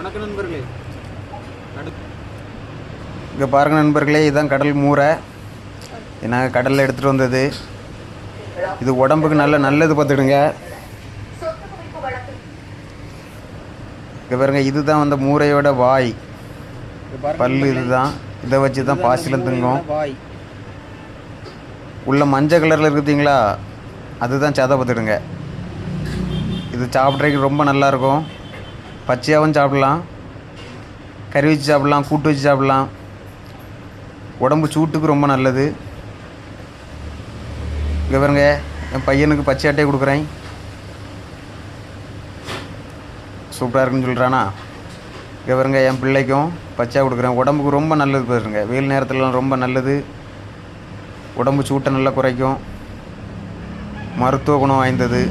வணக்கம் நண்பர்களே. இங்கே பாருங்க நண்பர்களே இதுதான் கடல் மூரை. நாங்கள் கடலில் எடுத்துகிட்டு வந்தது. இது உடம்புக்கு நல்ல நல்லது பார்த்துடுங்க இங்கே பாருங்க இதுதான் அந்த மூரையோட வாய். பல்லு இதுதான். இதை வச்சு தான் பாசிலம் திங்கும். உள்ள மஞ்சள் கலரில் இருக்குதுங்களா அதுதான் சதை பார்த்துடுங்க இது சாப்பிட்றதுக்கு ரொம்ப நல்லாயிருக்கும் பச்சையாகவும் சாப்பிடலாம் கறி வச்சு சாப்பிடலாம் கூட்டு வச்சு சாப்பிடலாம். உடம்பு சூட்டுக்கு ரொம்ப நல்லது. இங்கே பாருங்க என் பையனுக்கு பச்சை அட்டையை கொடுக்குறேன். சூப்பராக இருக்குன்னு சொல்கிறானா இங்கே பாருங்க என் பிள்ளைக்கும் பச்சையாக கொடுக்குறேன். உடம்புக்கு ரொம்ப நல்லது பாருங்க. வெயில் நேரத்துலலாம் ரொம்ப நல்லது. உடம்பு சூட்டை நல்லா குறைக்கும். மருத்துவ குணம் வாய்ந்தது.